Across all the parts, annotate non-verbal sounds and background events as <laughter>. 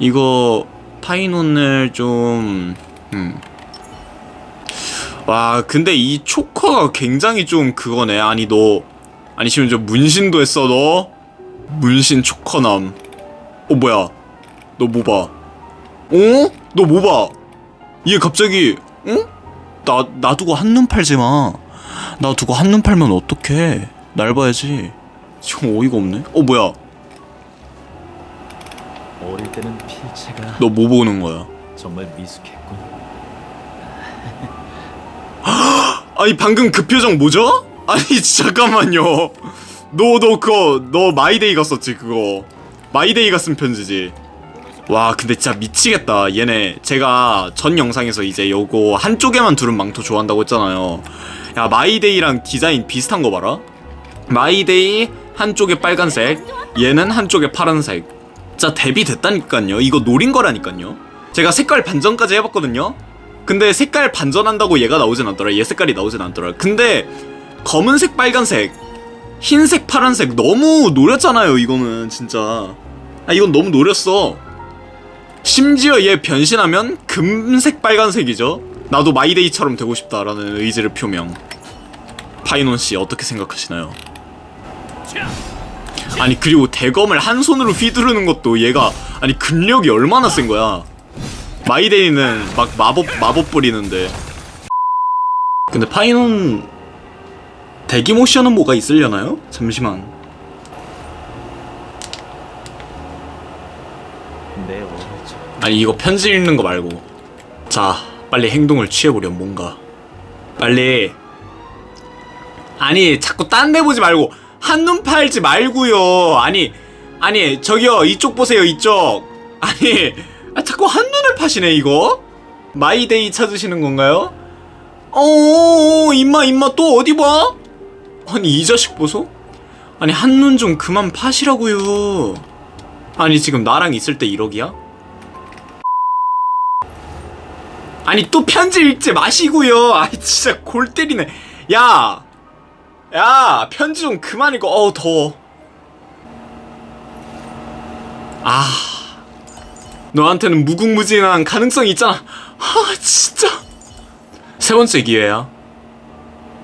이거 파이논을 좀 음. 와 근데 이 초커가 굉장히 좀 그거네 아니 너 아니 지금 저 문신도 했어 너 문신 초커남 어 뭐야 너 뭐봐 어? 너 뭐봐 얘 갑자기 응? 나 놔두고 한눈 팔지 마. 나 두고 한눈 팔면 어떡해? 날 봐야지. 지금 어이가 없네. 어 뭐야? 어릴 때는 필체가 너 뭐 보는 거야? 정말 미숙했군. 아니 방금 그 표정 뭐죠? 아니 <laughs> 잠깐만요. 너 너 그거 너 마이데이 갔었지 그거. 마이데이가 쓴 편지지. 와 근데 진짜 미치겠다 얘네 제가 전 영상에서 이제 요거 한쪽에만 두른 망토 좋아한다고 했잖아요 야 마이데이랑 디자인 비슷한 거 봐라 마이데이 한쪽에 빨간색 얘는 한쪽에 파란색 진짜 데뷔 됐다니까요. 이거 노린 거라니까요. 제가 색깔 반전까지 해봤거든요. 근데 색깔 반전한다고 얘가 나오진 않더라. 얘 색깔이 나오진 않더라. 근데 검은색 빨간색 흰색 파란색 너무 노렸잖아요 이거는 진짜. 아 이건 너무 노렸어. 심지어 얘 변신하면 금색 빨간색이죠. 나도 마이데이처럼 되고 싶다라는 의지를 표명. 파이논 씨 어떻게 생각하시나요? 아니 그리고 대검을 한 손으로 휘두르는 것도 얘가 아니 근력이 얼마나 센 거야. 마이데이는 막 마법 마법 뿌리는데. 근데 파이논 대기 모션은 뭐가 있으려나요? 잠시만. 아니 이거 편지 읽는 거 말고 자 빨리 행동을 취해보렴 뭔가 빨리 아니 자꾸 딴 데 보지 말고 한눈 팔지 말고요 아니 아니 저기요 이쪽 보세요 이쪽 아니 아, 자꾸 한눈을 파시네 이거 마이데이 찾으시는 건가요? 어 임마 임마 또 어디 봐? 아니 이 자식 보소? 아니 한눈 좀 그만 파시라고요 아니 지금 나랑 있을 때 1억이야? 아니 또 편지 읽지 마시고요. 아 진짜 골 때리네. 야, 야 편지 좀 그만 읽어. 어우 더워. 아, 너한테는 무궁무진한 가능성이 있잖아. 아 진짜. 세 번째 기회야.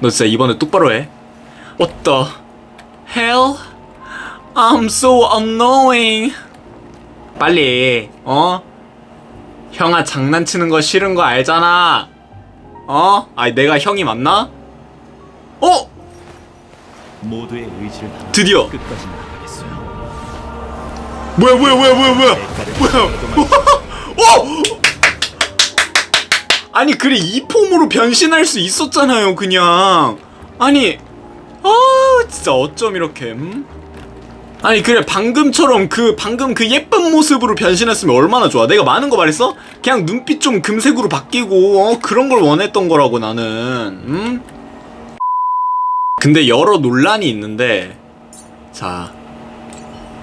너 진짜 이번에 똑바로 해. What the hell? I'm so annoying. 빨리, 어? 형아 장난치는 거 싫은 거 알잖아. 어? 아니 내가 형이 맞나? 어? 모두의 의지를 드디어. 끝까지 나가겠어요. 뭐야 뭐야 뭐야 뭐야 뭐야 뭐야? <laughs> 어? 아니 그래 이 폼으로 변신할 수 있었잖아요 그냥. 아니 아 진짜 어쩜 이렇게? 음? 아니 그래 방금처럼 그 방금 그 예쁜 모습으로 변신했으면 얼마나 좋아 내가 많은 거 말했어? 그냥 눈빛 좀 금색으로 바뀌고 어 그런 걸 원했던 거라고 나는 음? 근데 여러 논란이 있는데 자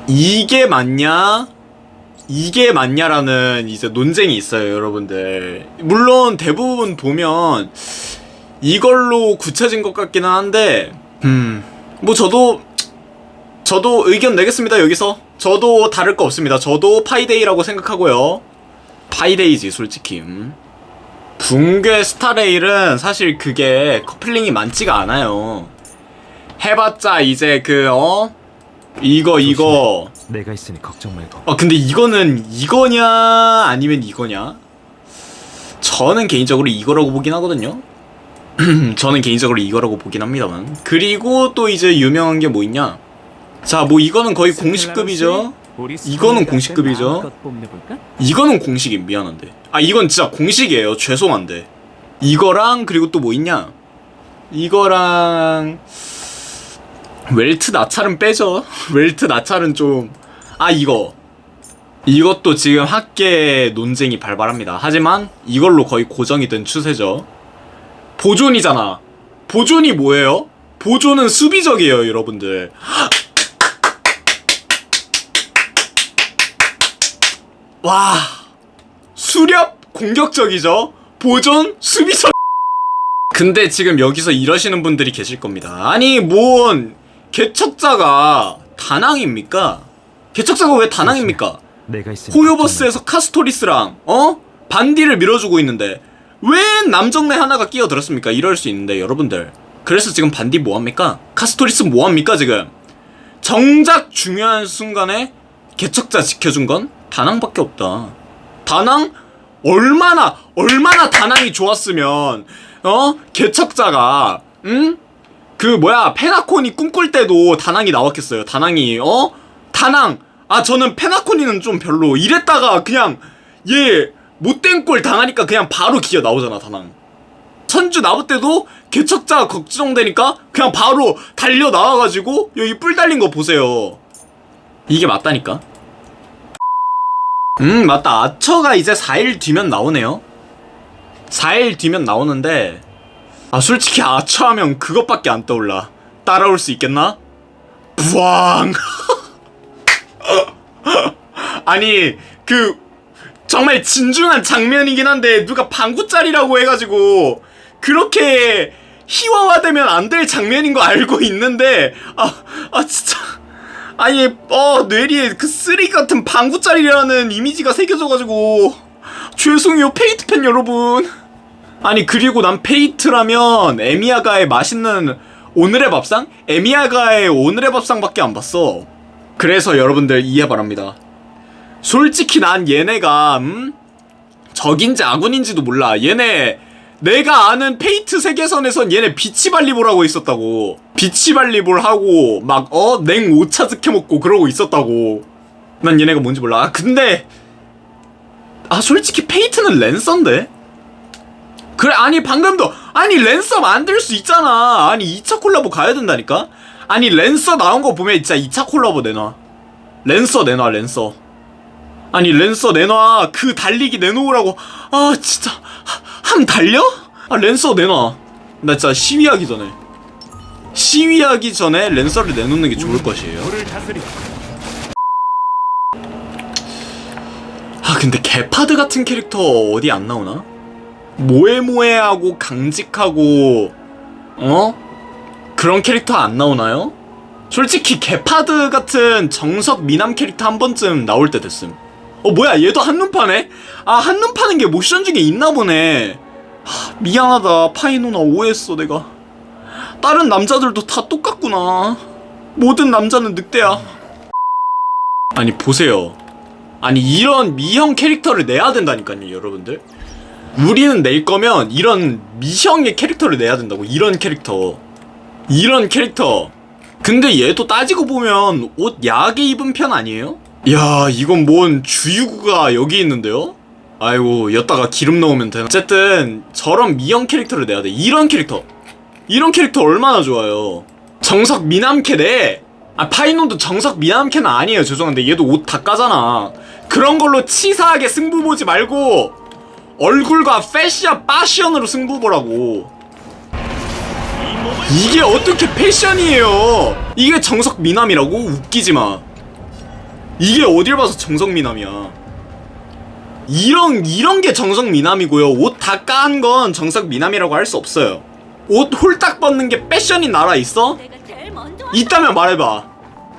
이게 맞냐? 이게 맞냐라는 이제 논쟁이 있어요 여러분들. 물론 대부분 보면 이걸로 굳혀진 것 같기는 한데 음 뭐 저도 저도 의견 내겠습니다 여기서. 저도 다를 거 없습니다. 저도 파이데이라고 생각하고요. 파이데이지 솔직히. 음. 붕괴 스타레일은 사실 그게 커플링이 많지가 않아요 해봤자 이제 그 어? 이거 이거. 내가 있으니 걱정 말고. 아 근데 이거는 이거냐? 아니면 이거냐? 저는 개인적으로 이거라고 보긴 하거든요. <clears throat> 저는 개인적으로 이거라고 보긴 합니다만. 그리고 또 이제 유명한 게 뭐 있냐? 자 뭐 이거는 거의 공식급이죠. 이거는 공식급이죠. 이거는 공식임 미안한데. 아 이건 진짜 공식이에요. 죄송한데. 이거랑 그리고 또 뭐 있냐? 이거랑 웰트 나찰은 빼죠. 웰트 나찰은 좀 아 이거. 이것도 지금 학계 논쟁이 발발합니다. 하지만 이걸로 거의 고정이 된 추세죠. 보존이잖아. 보존이 뭐예요? 보존은 수비적이에요 여러분들. 와 수렵 공격적이죠? 보존 수비적. 근데 지금 여기서 이러시는 분들이 계실 겁니다. 아니 뭔 개척자가 다낭입니까 개척자가 왜 다낭입니까 내가 있으니 호요버스에서 카스토리스랑 어 반디를 밀어주고 있는데 왜 남정네 하나가 끼어들었습니까? 이럴 수 있는데 여러분들 그래서 지금 반디 뭐합니까? 카스토리스 뭐합니까 지금? 정작 중요한 순간에 개척자 지켜준 건 다낭밖에 없다. 다낭 얼마나 얼마나 다낭이 좋았으면 어 개척자가 응? 그 뭐야 페나콘이 꿈꿀 때도 다낭이 나왔겠어요. 다낭이 어 다낭 아 저는 페나콘이는 좀 별로 이랬다가 그냥 얘 못된 꼴 당하니까 그냥 바로 기어 나오잖아 다낭. 천주 나부 때도 개척자 걱정되니까 그냥 바로 달려 나와가지고 여기 뿔 달린 거 보세요. 이게 맞다니까. 음 맞다 아처가 이제 4일 뒤면 나오네요. 4일 뒤면 나오는데 아 솔직히 아처 하면 그것밖에 안 떠올라. 따라올 수 있겠나? 부앙. <laughs> 아니 그 정말 진중한 장면이긴 한데 누가 방구짤이라고 해가지고 그렇게 희화화되면 안 될 장면인 거 알고 있는데 아, 아 진짜 아니 어 뇌리에 그 쓰레기 같은 방구짤이라는 이미지가 새겨져가지고 죄송해요 페이트 팬 여러분 아니 그리고 난 페이트라면 에미야가의 맛있는 오늘의 밥상? 에미야가의 오늘의 밥상밖에 안 봤어 그래서 여러분들 이해 바랍니다 솔직히 난 얘네가 음? 적인지 아군인지도 몰라. 얘네 내가 아는 페이트 세계선에선 얘네 비치발리볼 하고 있었다고. 비치발리볼 하고 막 어 냉 오차 즈켜 먹고 그러고 있었다고. 난 얘네가 뭔지 몰라. 아 근데 아 솔직히 페이트는 랜서인데. 그래 아니 방금도 아니 랜서 만들 수 있잖아. 아니 2차 콜라보 가야 된다니까. 아니 랜서 나온 거 보면 진짜 2차 콜라보 내놔. 랜서 내놔 랜서. 아니 랜서 내놔 그 달리기 내놓으라고 아 진짜 하- 함 달려? 아 랜서 내놔 나 진짜 시위하기 전에 시위하기 전에 랜서를 내놓는 게 좋을 것이에요 아 근데 개파드 같은 캐릭터 어디 안 나오나? 모에모에하고 강직하고 어? 그런 캐릭터 안 나오나요? 솔직히 개파드 같은 정석 미남 캐릭터 한 번쯤 나올 때 됐음. 어 뭐야 얘도 한눈 파네? 아 한눈 파는 게 모션 중에 있나 보네. 하, 미안하다 파이 누나 오해했어 내가. 다른 남자들도 다 똑같구나. 모든 남자는 늑대야. 아니 보세요. 아니 이런 미형 캐릭터를 내야 된다니까요 여러분들 우리는 낼 거면 이런 미형의 캐릭터를 내야 된다고 이런 캐릭터 이런 캐릭터 근데 얘도 따지고 보면 옷 야하게 입은 편 아니에요? 야 이건 뭔 주유구가 여기 있는데요? 아이고 여다가 기름 넣으면 되나 어쨌든 저런 미형 캐릭터를 내야 돼 이런 캐릭터 이런 캐릭터 얼마나 좋아요 정석 미남캐 내 아, 파이논도 정석 미남캐는 아니에요. 죄송한데 얘도 옷 다 까잖아. 그런 걸로 치사하게 승부 보지 말고 얼굴과 패션, 파션으로 승부 보라고. 이게 어떻게 패션이에요? 이게 정석 미남이라고? 웃기지 마. 이게 어딜 봐서 정석 미남이야. 이런 이런 게 정석 미남이고요. 옷다깐건 정석 미남이라고 할 수 없어요. 옷 홀딱 벗는 게 패션인 나라 있어? 있다면 말해봐.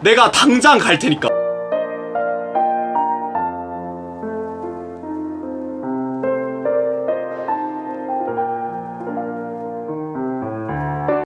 내가 당장 갈 테니까.